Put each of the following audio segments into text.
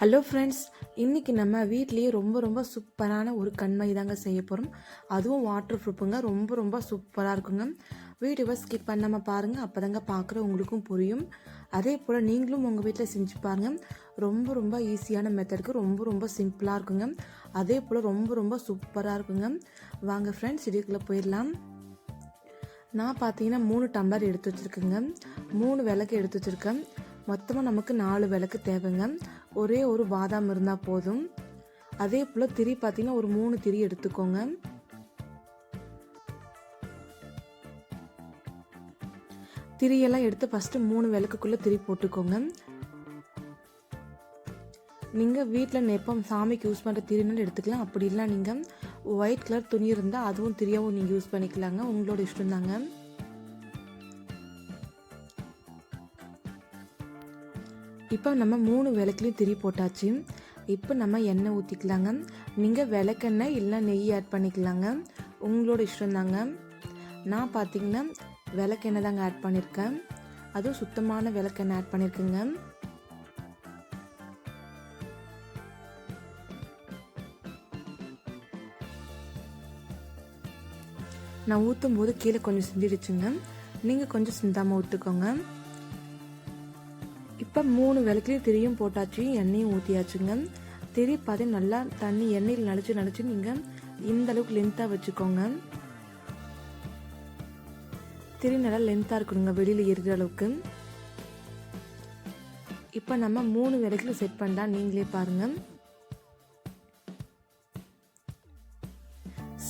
Hello friends இன்றைக்கி நம்ம வீட்லேயே ரொம்ப ரொம்ப சூப்பரான ஒரு கண்மை தாங்க செய்ய போகிறோம் அதுவும் வாட்டர் ப்ரூஃபுங்க ரொம்ப ரொம்ப சூப்பராக இருக்குங்க. வீடியோவை ஸ்கிப் பண்ணாமல் பாருங்கள் அப்போ தாங்க பார்க்குற உங்களுக்கும் புரியும். அதே போல் நீங்களும் உங்கள் வீட்டில் செஞ்சு பாருங்கள் ரொம்ப ரொம்ப ஈஸியான மெத்தடுக்கு ரொம்ப ரொம்ப சிம்பிளாக இருக்குங்க. அதே போல் ரொம்ப ரொம்ப சூப்பராக இருக்குங்க. வாங்க ஃப்ரெண்ட்ஸ் இதுக்குள்ளே போயிடலாம். நான் பார்த்தீங்கன்னா மூணு டம்ளர் எடுத்து வச்சுருக்கேங்க. மூணு விளக்கு எடுத்து வச்சுருக்கேன். மொத்தமாக நமக்கு நாலு விளக்கு தேவைங்க. ஒரே ஒரு பாதாம் இருந்தால் போதும். அதே போல் திரி பார்த்தீங்கன்னா ஒரு மூணு திரி எடுத்துக்கோங்க. திரியெல்லாம் எடுத்து ஃபஸ்ட்டு மூணு விளக்குக்குள்ளே திரி போட்டுக்கோங்க. நீங்கள் வீட்டில் நெப்பம் சாமிக்கு யூஸ் பண்ணுற திரினாலும் எடுத்துக்கலாம். அப்படி இல்லை நீங்கள் ஒயிட் கலர் துணி இருந்தால் அதுவும் திரியாகவும் நீங்கள் யூஸ் பண்ணிக்கலாங்க. உங்களோட இஷ்டம் தாங்க இப்போ நம்ம மூணு விளக்குலையும் திரி போட்டாச்சு. இப்போ நம்ம எண்ணெய் ஊற்றிக்கலாங்க நீங்கள் விளக்கெண்ணெய் இல்லை நெய் ஆட் பண்ணிக்கலாங்க. உங்களோட இஷ்டம் தாங்க. நான் பார்த்தீங்கன்னா விளக்கெண்ணெய் தாங்க ஆட் பண்ணியிருக்கேன் அதுவும் சுத்தமான விளக்கெண்ணெய் ஆட் பண்ணியிருக்குங்க நான் ஊற்றும் போது கீழே கொஞ்சம் சிந்திடுச்சுங்க. நீங்கள் கொஞ்சம் சிந்தாமல் ஊற்றுக்கோங்க இப்போ மூணு விளக்குலையும் திரியும் போட்டாச்சு எண்ணெயும் ஊற்றியாச்சுங்க திரி பார்த்து நல்லா தண்ணி எண்ணெயில் நடிச்சு நடிச்சு நீங்கள் இந்த அளவுக்கு லென்த்தாக வச்சுக்கோங்க. திரி நல்லா லென்த்தாக இருக்கணுங்க வெளியில் எரிகிற அளவுக்கு. இப்போ நம்ம மூணு விளக்குல செட் பண்ணா நீங்களே பாருங்கள்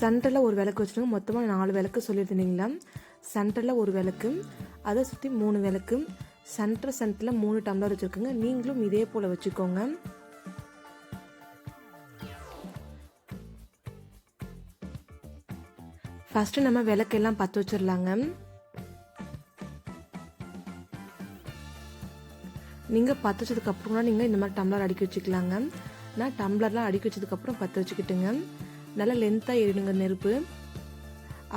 சென்டரில் ஒரு விளக்கு வச்சுருங்க மொத்தமாக நாலு விளக்கு சொல்லியிருந்தீங்களா? சென்டரில் ஒரு விளக்கு அதை சுற்றி மூணு விளக்கு. சென்டர் சென்டரில் மூணு டம்ளர் வச்சுருக்கோங்க. நீங்களும் இதே போல் வச்சுக்கோங்க. ஃபஸ்ட்டு நம்ம விளக்கெல்லாம் பற்ற வச்சிடலாங்க நீங்கள் பற்ற வச்சதுக்கப்புறம் கூட நீங்கள் இந்த மாதிரி டம்ளர் அடுக்கி வச்சுக்கலாங்க. நான் டம்ளர்லாம் அடுக்கி வச்சதுக்கப்புறம் பற்ற வச்சுக்கிட்டுங்க. நல்லா லென்த்தாக எரிடுங்க நெருப்பு.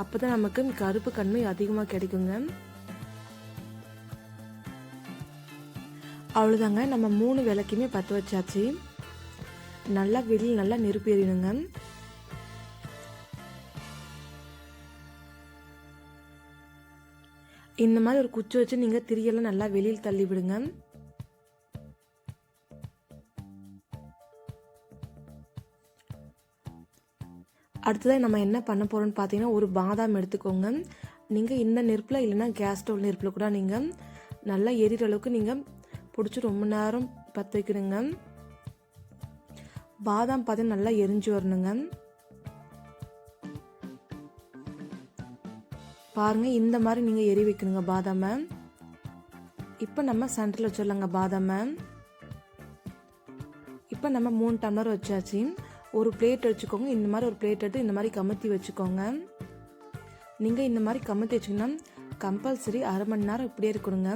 அப்போ தான் நமக்கு கருப்பு கண்மை அதிகமாக கிடைக்குங்க. அவ்வளோதாங்க நம்ம மூணு விளக்குமே பற்ற வச்சாச்சு. நல்லா வெளியில் நல்லா நெருப்பு எறியணுங்க. இந்த மாதிரி ஒரு குச்சி வச்சு நீங்கள் திரியெல்லாம் நல்லா வெளியில் தள்ளி விடுங்க. அடுத்ததாக நம்ம என்ன பண்ண போகிறோம்னு பார்த்தீங்கன்னா ஒரு பாதாம் எடுத்துக்கோங்க. நீங்கள் இந்த நெருப்பில் இல்லைன்னா கேஸ் ஸ்டவ் நெருப்பில் கூட நீங்கள் நல்லா எரிகிற அளவுக்கு நீங்கள் பிடிச்சி ரொம்ப நேரம் பற்ற வைக்கணுங்க பாதாம் பார்த்தீங்கன்னா நல்லா எரிஞ்சு வரணுங்க. பாருங்கள் இந்த மாதிரி நீங்கள் எரி வைக்கணுங்க பாதாமை. இப்போ நம்ம சென்டரில் வச்சிடலாங்க பாதாமை. இப்போ நம்ம மூணு டம்ளர் வச்சாச்சு. ஒரு பிளேட் வச்சுக்கோங்க இந்த மாதிரி ஒரு பிளேட் எடுத்து இந்த மாதிரி கமுத்தி வச்சுக்கோங்க. நீங்கள் இந்த மாதிரி கமுத்தி வச்சிங்கன்னா கம்பல்சரி அரை மணி நேரம் இப்படியே இருக்கணுங்க.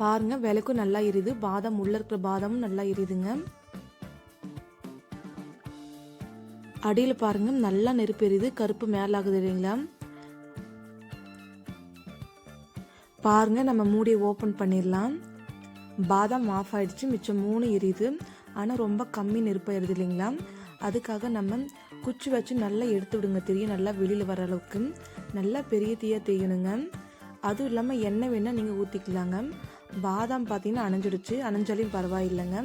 பாருங்க விளக்கும் நல்லா எரியுது. பாதாம் உள்ள இருக்கிற பாதாமும் நல்லா எரியுதுங்க. அடியில் பாருங்க நல்லா நெருப்பு எரியுது. கருப்பு மேலாகுது இல்லைங்களா? பாருங்க நம்ம மூடியை ஓப்பன் பண்ணிடலாம். பாதாம் ஆஃப் ஆயிடுச்சு மிச்சம் மூணு எரியுது. ஆனால் ரொம்ப கம்மி நெருப்பு எரியுது இல்லைங்களா? அதுக்காக நம்ம குச்சி வச்சு நல்லா எடுத்து விடுங்க. தெரியும் நல்லா வெளியில் வர அளவுக்கு. நல்லா பெரிய தீயாக தேயணுங்க. அதுவும் இல்லாமல் எண்ணெய் வேணால் நீங்கள் ஊற்றிக்கலாங்க பாதாம் பார்த்தீங்கன்னா அணைஞ்சிடுச்சு. அணைஞ்சாலையும் பரவாயில்லைங்க.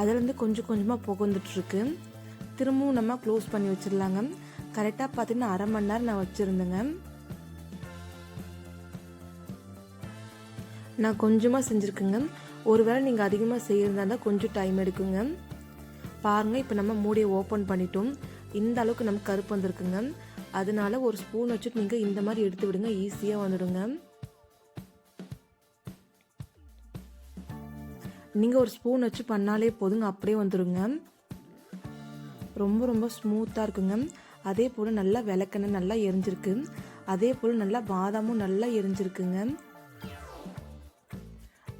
அதுலேருந்து கொஞ்சம் கொஞ்சமாக புகந்துட்டுருக்கு. திரும்பவும் நம்ம க்ளோஸ் பண்ணி வச்சிடலாங்க. கரெக்டாக பார்த்தீங்கன்னா அரை மணி நேரம் நான் வச்சுருந்தேங்க. நான் கொஞ்சமாக செஞ்சுருக்குங்க. ஒருவேளை நீங்கள் அதிகமாக செய்கிறதா இருந்தால் கொஞ்சம் டைம் எடுக்குங்க. பாருங்கள் இப்போ நம்ம மூடியை ஓப்பன் பண்ணிட்டோம். இந்த அளவுக்கு நமக்கு கருப்பு வந்திருக்குங்க. அதனால ஒரு ஸ்பூன் வச்சுட்டு நீங்கள் இந்த மாதிரி எடுத்து விடுங்க. ஈஸியாக வந்துடுங்க. நீங்கள் ஒரு ஸ்பூன் வச்சு பண்ணாலே போதுங்க அப்படியே வந்துடுங்க ரொம்ப ரொம்ப ஸ்மூத்தாக இருக்குங்க. அதே போல் நல்லா விளக்கெண்ணெய் நல்லா எரிஞ்சிருக்கு. அதே போல் நல்லா பாதாமும் நல்லா எரிஞ்சிருக்குங்க.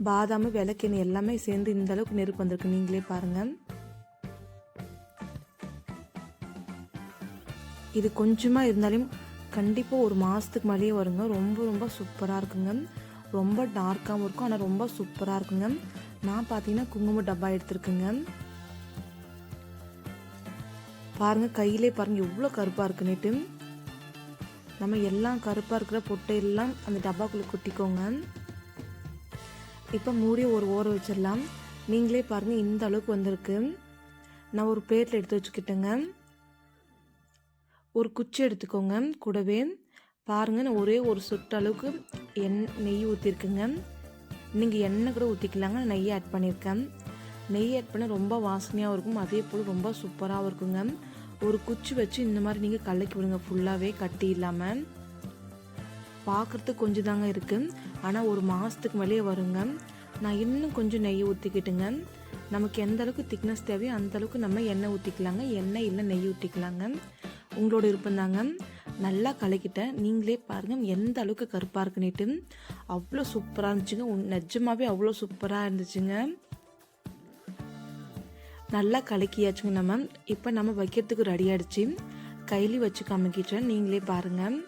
பாதாம் விளக்கெண்ணெய் எல்லாமே சேர்ந்து இந்த அளவுக்கு நெருப்பு வந்திருக்கு. நீங்களே பாருங்கள் இது கொஞ்சமாக இருந்தாலும் கண்டிப்பாக ஒரு மாதத்துக்கு மேலேயே வருங்க. ரொம்ப ரொம்ப சூப்பராக இருக்குங்க. ரொம்ப டார்க்காகவும் இருக்கும் ஆனால் ரொம்ப சூப்பராக இருக்குங்க. நான் பார்த்தீங்கன்னா குங்கும டப்பா எடுத்திருக்குங்க. பாருங்கள் கையிலே பாருங்கள் எவ்வளோ கருப்பாக இருக்குன்னுட்டு. நம்ம எல்லாம் கருப்பாக இருக்கிற பொட்டை எல்லாம் அந்த டப்பாக்குள்ளே கொட்டிக்கோங்க. இப்போ மூடி ஒரு ஓர வச்சிடலாம். நீங்களே பாருங்கள் இந்த அளவுக்கு வந்திருக்கு. நான் ஒரு பிளேட்டில் எடுத்து வச்சுக்கிட்டேங்க. ஒரு குச்சி எடுத்துக்கோங்க கூடவே. பாருங்கள் நான் ஒரே ஒரு சொட்டு அளவுக்கு எண் நெய் ஊற்றிருக்குங்க நீங்கள் எண்ணெய் கூட ஊற்றிக்கலாங்க நான் நெய் ஆட் பண்ணியிருக்கேன். நெய் ஆட் பண்ண ரொம்ப வாசனையாகவும் இருக்கும். அதே போல் ரொம்ப சூப்பராகவும் இருக்குங்க. ஒரு குச்சி வச்சு இந்த மாதிரி நீங்கள் கலக்கி விடுங்க. ஃபுல்லாகவே கட்டி இல்லாமல் பார்க்குறதுக்கு கொஞ்சம் தாங்க இருக்குது ஆனால் ஒரு மாதத்துக்கு மேலேயே வருங்க. நான் இன்னும் கொஞ்சம் நெய் ஊற்றிக்கிட்டுங்க நமக்கு எந்த அளவுக்கு திக்னஸ் தேவையோ அந்த அளவுக்கு நம்ம எண்ணெய் ஊற்றிக்கலாங்க எண்ணெய் இல்லை நெய் ஊற்றிக்கலாங்க உங்களோட விருப்பம் தாங்க நல்லா கலக்கிட்டேன். நீங்களே பாருங்கள் எந்த அளவுக்கு கருப்பாக இருக்குன்னுட்டு. அவ்வளோ சூப்பராக இருந்துச்சுங்க. உன் நிஜமாவே அவ்வளோ சூப்பராக இருந்துச்சுங்க. நல்லா கலக்கியாச்சுங்க நம்ம. இப்போ நம்ம வைக்கிறதுக்கு ரெடி ஆகிடுச்சு கையிலி வச்சு காமிக்கிட்டேன் நீங்களே பாருங்கள்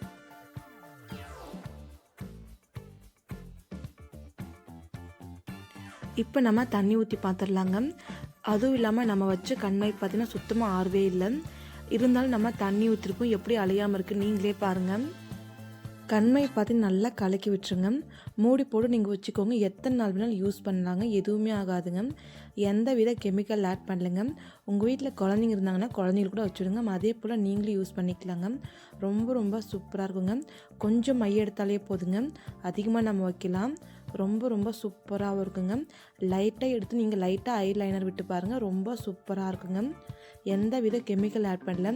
இப்போ நம்ம தண்ணி ஊற்றி பார்த்துடலாங்க அதுவும் இல்லாமல் நம்ம வச்ச கண்மை பார்த்தீங்கன்னா சுத்தமாக ஆறவே இல்லை. இருந்தாலும் நம்ம தண்ணி ஊற்றிருக்கோம் எப்படி அலையாமல் இருக்குது நீங்களே பாருங்கள் கண்மை பார்த்து நல்லா கலக்கி விட்டுருங்க. மூடி போட்டு நீங்கள் வச்சுக்கோங்க. எத்தனை நாள் வேணாலும் யூஸ் பண்ணலாங்க. எதுவுமே ஆகாதுங்க. எந்த வித கெமிக்கல் ஆட் பண்ணலைங்க. உங்கள் வீட்டில் குழந்தைங்க இருந்தாங்கன்னா குழந்தைங்களுக்கு கூட வச்சுடுங்க. அதே போல் நீங்களும் யூஸ் பண்ணிக்கலாங்க. ரொம்ப ரொம்ப சூப்பராக இருக்குங்க. கொஞ்சம் மைய எடுத்தாலே போதுங்க. அதிகமாக நம்ம வைக்கலாம். ரொம்ப ரொம்ப சூப்பராகவும் இருக்குங்க. லைட்டாக எடுத்து நீங்கள் லைட்டாக ஐ லைனர் விட்டு பாருங்கள் ரொம்ப சூப்பராக இருக்குங்க. எந்த வித கெமிக்கல் ஆட் பண்ணல.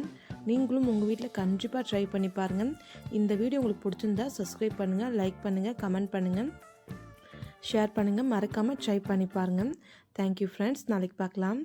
நீங்களும் உங்கள் வீட்டில் கண்டிப்பாக ட்ரை பண்ணி பாருங்கள் இந்த வீடியோ உங்களுக்கு பிடிச்சிருந்தா சப்ஸ்கிரைப் பண்ணுங்கள் லைக் பண்ணுங்கள் கமெண்ட் பண்ணுங்கள் ஷேர் பண்ணுங்கள் மறக்காமல் ட்ரை பண்ணி பாருங்கள் தேங்க்யூ ஃப்ரெண்ட்ஸ் நாளைக்கு பார்க்கலாம்.